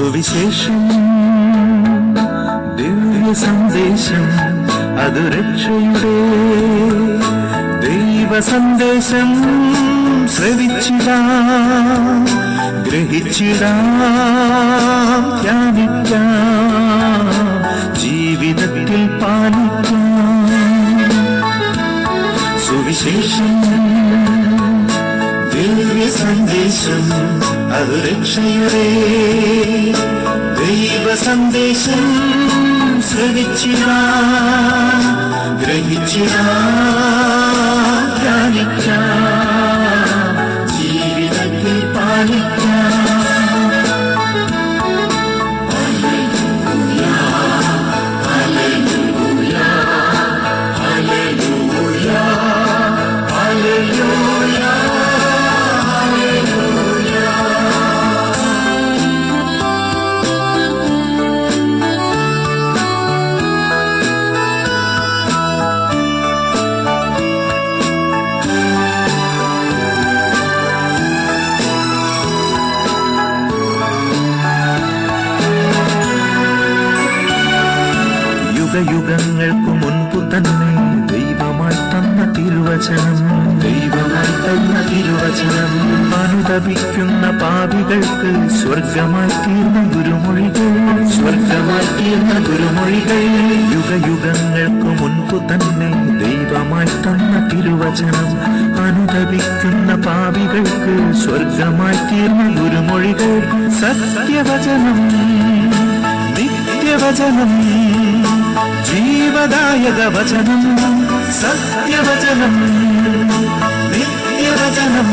സുവിശേഷം ദിവ്യ സന്ദേശം അത് രക്ഷയുടെ ദൈവ സന്ദേശം ശ്രവിച്ചിടാം ഗ്രഹിച്ചിടാം ജീവിതത്തിൽ പാലിക്കാം. സുവിശേഷം ദിവ്യ സന്ദേശം അത് രക്ഷയുടെ ദൈവ സന്ദേശം ശ്രവിച്ചിടാം ഗ്രഹിച്ചിടാം ധ്യാനിച്ച ജീവിതത്തിൽ പാലിക്കാം യുഗയുഗങ്ങൾക്കു മുൻപു തന്നെ ദൈവമായി തന്ന തിരുവചനം. ദൈവമായി തന്ന തിരുവചനം. അനുദപിക്കുന്ന പാപികൾക്ക് സ്വർഗമായി തീർന്ന ഗുരുമൊഴികൾ. സ്വർഗമായി തീർന്ന ഗുരുമൊഴികൾ. യുഗയുഗങ്ങൾക്കു മുൻപു തന്നെ ദൈവമായി തന്ന തിരുവചനം. അനുദപിക്കുന്ന പാപികൾക്ക് സ്വർഗമായി തീർന്ന ഗുരുമൊഴികൾ. സത്യവചനം നിത്യവചനം. ജീവദായക വചനം സത്യവചനം നിത്യവചനം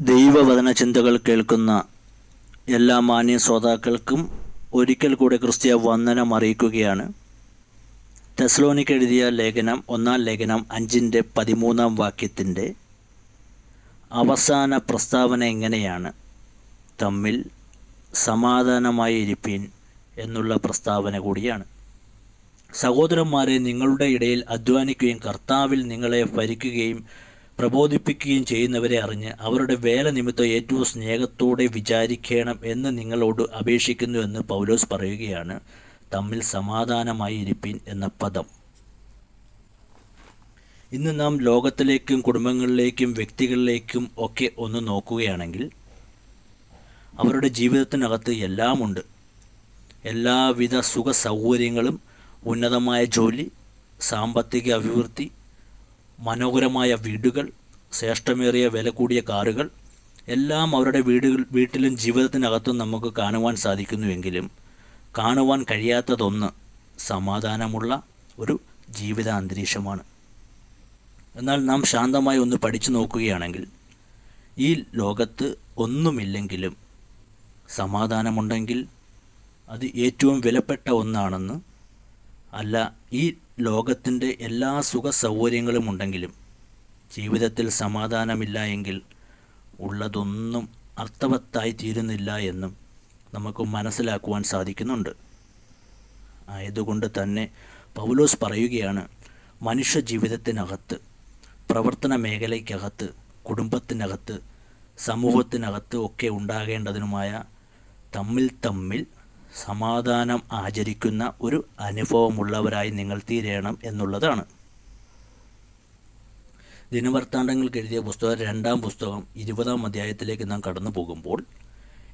ദൈവവചന ചിന്തകൾ കേൾക്കുന്ന എല്ലാ മാന്യ ശ്രോതാക്കൾക്കും ഒരിക്കൽ കൂടെ ക്രിസ്തീയ വന്ദനം അറിയിക്കുകയാണ്. ടെസ്ലോണിക്ക് എഴുതിയ ലേഖനം ഒന്നാം ലേഖനം അഞ്ചിന്റെ പതിമൂന്നാം വാക്യത്തിന്റെ അവസാന പ്രസ്താവന എങ്ങനെയാണ്? തമ്മിൽ സമാധാനമായി ഇരിപ്പീൻ എന്നുള്ള പ്രസ്താവന കൂടിയാണ്. സഹോദരന്മാരെ നിങ്ങളുടെ ഇടയിൽ അധ്വാനിക്കുകയും കർത്താവിൽ നിങ്ങളെ ഭരിക്കുകയും പ്രബോധിപ്പിക്കുകയും ചെയ്യുന്നവരെ അറിഞ്ഞ് അവരുടെ വേല നിമിത്തം ഏറ്റവും സ്നേഹത്തോടെ വിചാരിക്കണം എന്ന് നിങ്ങളോട് അപേക്ഷിക്കുന്നു എന്ന് പൗലോസ് പറയുകയാണ്. തമ്മിൽ സമാധാനമായി ഇരിപ്പിൻ എന്ന പദം. ഇന്ന് നാം ലോകത്തിലേക്കും കുടുംബങ്ങളിലേക്കും വ്യക്തികളിലേക്കും ഒക്കെ ഒന്ന് നോക്കുകയാണെങ്കിൽ അവരുടെ ജീവിതത്തിനകത്ത് എല്ലാമുണ്ട് എല്ലാവിധ സുഖ സൗകര്യങ്ങളും ഉന്നതമായ ജോലി സാമ്പത്തിക അഭിവൃദ്ധി മനോഹരമായ വീടുകൾ ശ്രേഷ്ഠമേറിയ വില കൂടിയ കാറുകൾ എല്ലാം അവരുടെ വീടുകൾ വീട്ടിലും ജീവിതത്തിനകത്തും നമുക്ക് കാണുവാൻ സാധിക്കുന്നുവെങ്കിലും കാണുവാൻ കഴിയാത്തതൊന്ന് സമാധാനമുള്ള ഒരു ജീവിതാന്തരീക്ഷമാണ്. എന്നാൽ നാം ശാന്തമായി ഒന്ന് പഠിച്ചു നോക്കുകയാണെങ്കിൽ ഈ ലോകത്ത് ഒന്നുമില്ലെങ്കിലും സമാധാനമുണ്ടെങ്കിൽ അത് ഏറ്റവും വിലപ്പെട്ട ഒന്നാണെന്ന് അല്ല ഈ ലോകത്തിന്റെ എല്ലാ സുഖ സൗകര്യങ്ങളും ഉണ്ടെങ്കിലും ജീവിതത്തിൽ സമാധാനമില്ല എങ്കിൽ ഉള്ളതൊന്നും അർത്ഥവത്തായി തീരുന്നില്ല എന്നും നമുക്ക് മനസ്സിലാക്കുവാൻ സാധിക്കുന്നുണ്ട്. ആയതുകൊണ്ട് തന്നെ പൗലോസ് പറയുകയാണ് മനുഷ്യ ജീവിതത്തിനകത്ത് പ്രവർത്തന മേഖലയ്ക്കകത്ത് കുടുംബത്തിനകത്ത് സമൂഹത്തിനകത്ത് ഒക്കെ ഉണ്ടാകേണ്ടതിനുമായ തമ്മിൽ തമ്മിൽ സമാധാനം ആചരിക്കുന്ന ഒരു അനുഭവമുള്ളവരായി നിങ്ങൾ തീരണം എന്നുള്ളതാണ്. ദിനവൃത്താന്തങ്ങൾക്ക് എഴുതിയ പുസ്തകം രണ്ടാം പുസ്തകം ഇരുപതാം അധ്യായത്തിലേക്ക് നാം കടന്നു പോകുമ്പോൾ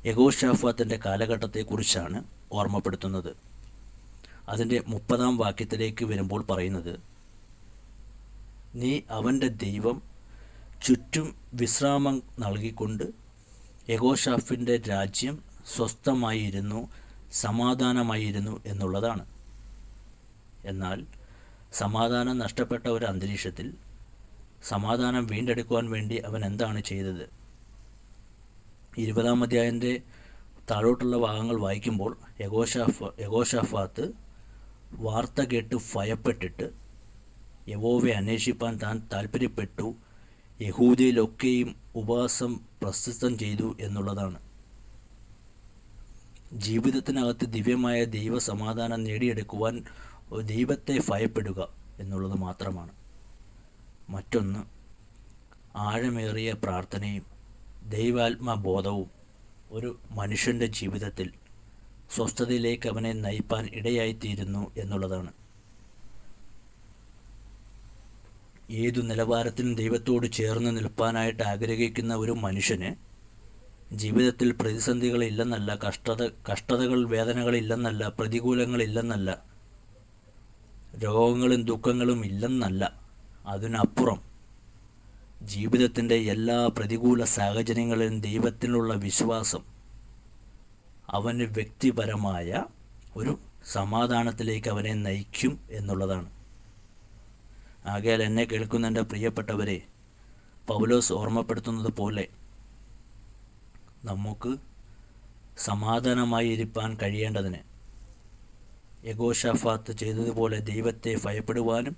യഗോഷാഫാത്തിന്റെ കാലഘട്ടത്തെക്കുറിച്ചാണ് ഓർമ്മപ്പെടുത്തുന്നത്. അതിന്റെ മുപ്പതാം വാക്യത്തിലേക്ക് വരുമ്പോൾ പറയുന്നത് നീ അവന്റെ ദൈവം ചുറ്റും വിശ്രാമം നൽകിക്കൊണ്ട് യഗോഷാഫിന്റെ രാജ്യം സ്വസ്ഥമായിരുന്നു. സമാധാനമായിരുന്നു എന്നുള്ളതാണ്. എന്നാൽ സമാധാനം നഷ്ടപ്പെട്ട ഒരു അന്തരീക്ഷത്തിൽ സമാധാനം വീണ്ടെടുക്കുവാൻ വേണ്ടി അവൻ എന്താണ് ചെയ്തത്? ഇരുപതാം അധ്യായന്റെ താഴോട്ടുള്ള ഭാഗങ്ങൾ വായിക്കുമ്പോൾ യഗോഷാഫ യഗോഷാഫാത്ത് വാർത്ത കേട്ട് ഭയപ്പെട്ടിട്ട് യവോവെ അന്വേഷിപ്പാൻ താൻ താല്പര്യപ്പെട്ടു യഹൂദയിലൊക്കെയും ഉപവാസം പ്രസിദ്ധം ചെയ്തു എന്നുള്ളതാണ്. ജീവിതത്തിനകത്ത് ദിവ്യമായ ദൈവസമാധാനം നേടിയെടുക്കുവാൻ ദൈവത്തെ ഭയപ്പെടുക എന്നുള്ളത് മാത്രമാണ്. മറ്റൊന്ന് ആഴമേറിയ പ്രാർത്ഥനയും ദൈവാത്മബോധവും ഒരു മനുഷ്യന്റെ ജീവിതത്തിൽ സ്വസ്ഥതയിലേക്ക് അവനെ നയിപ്പാൻ ഇടയായിത്തീരുന്നു എന്നുള്ളതാണ്. ഏതു നിലവാരത്തിലും ദൈവത്തോട് ചേർന്ന് നിൽപ്പാനായിട്ട് ആഗ്രഹിക്കുന്ന ഒരു മനുഷ്യന് ജീവിതത്തിൽ പ്രതിസന്ധികളില്ലെന്നല്ല കഷ്ടത കഷ്ടതകൾ വേദനകളില്ലെന്നല്ല പ്രതികൂലങ്ങളില്ലെന്നല്ല രോഗങ്ങളും ദുഃഖങ്ങളും ഇല്ലെന്നല്ല അതിനപ്പുറം ജീവിതത്തിന്റെ എല്ലാ പ്രതികൂല സാഹചര്യങ്ങളിലും ദൈവത്തിനുള്ള വിശ്വാസം അവന് വ്യക്തിപരമായ ഒരു സമാധാനത്തിലേക്ക് അവനെ നയിക്കും എന്നുള്ളതാണ്. ആകയാൽ എന്നെ കേൾക്കുന്ന എന്റെ പ്രിയപ്പെട്ടവരെ പൗലോസ് ഓർമ്മപ്പെടുത്തുന്നത് പോലെ നമുക്ക് ഇരിപ്പാൻ കഴിയേണ്ടതിന്. യഗോഷാഫാത്ത് ചെയ്തതുപോലെ ദൈവത്തെ ഭയപ്പെടുവാനും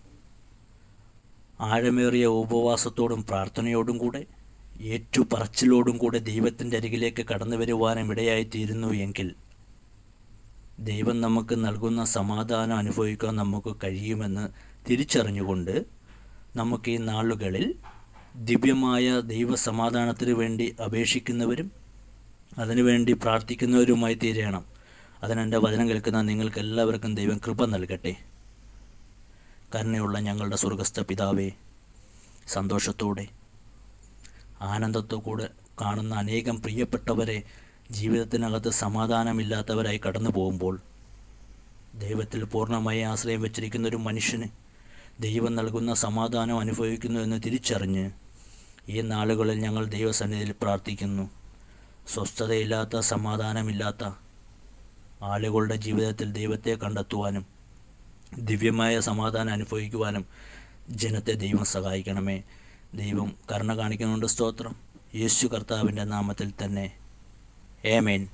ആഴമേറിയ ഉപവാസത്തോടും പ്രാർത്ഥനയോടും കൂടെ ഏറ്റുപറച്ചിലോടും കൂടെ ദൈവത്തിന്റെ അരികിലേക്ക് കടന്നു വരുവാനും ഇടയായിത്തീരുന്നു എങ്കിൽ ദൈവം നമുക്ക് നൽകുന്ന സമാധാനം അനുഭവിക്കാൻ നമുക്ക് കഴിയുമെന്ന് തിരിച്ചറിഞ്ഞുകൊണ്ട് നമുക്ക് ഈ നാളുകളിൽ ദിവ്യമായ ദൈവസമാധാനത്തിന് വേണ്ടി അപേക്ഷിക്കുന്നവരും അതിനുവേണ്ടി പ്രാർത്ഥിക്കുന്നവരുമായി തീരണം. അതിനെന്റെ വചനം കേൾക്കുന്ന നിങ്ങൾക്ക് എല്ലാവർക്കും ദൈവം കൃപ നൽകട്ടെ. കരുണയുള്ള ഞങ്ങളുടെ സ്വർഗസ്ഥ പിതാവേ സന്തോഷത്തോടെ ആനന്ദത്തോടെ കാണുന്ന അനേകം പ്രിയപ്പെട്ടവരെ ജീവിതത്തിനകത്ത് സമാധാനമില്ലാത്തവരായി കടന്നു പോകുമ്പോൾ ദൈവത്തിൽ പൂർണമായി ആശ്രയം വെച്ചിരിക്കുന്ന ഒരു മനുഷ്യന് ദൈവം നൽകുന്ന സമാധാനം അനുഭവിക്കുന്നു എന്ന് തിരിച്ചറിഞ്ഞ് ഈ നാളുകളിൽ ഞങ്ങൾ ദൈവസന്നിധിയിൽ പ്രാർത്ഥിക്കുന്നു. സ്വസ്ഥതയില്ലാത്ത സമാധാനമില്ലാത്ത ആളുകളുടെ ജീവിതത്തിൽ ദൈവത്തെ കണ്ടെത്തുവാനും ദിവ്യമായ സമാധാനം അനുഭവിക്കുവാനും ജനത്തെ ദൈവം സഹായിക്കണമേ. ദൈവം കരുണ കാണിക്കുന്നുണ്ട്. സ്തോത്രം. യേശു കർത്താവിന്റെ നാമത്തിൽ തന്നെ. ഏമേൻ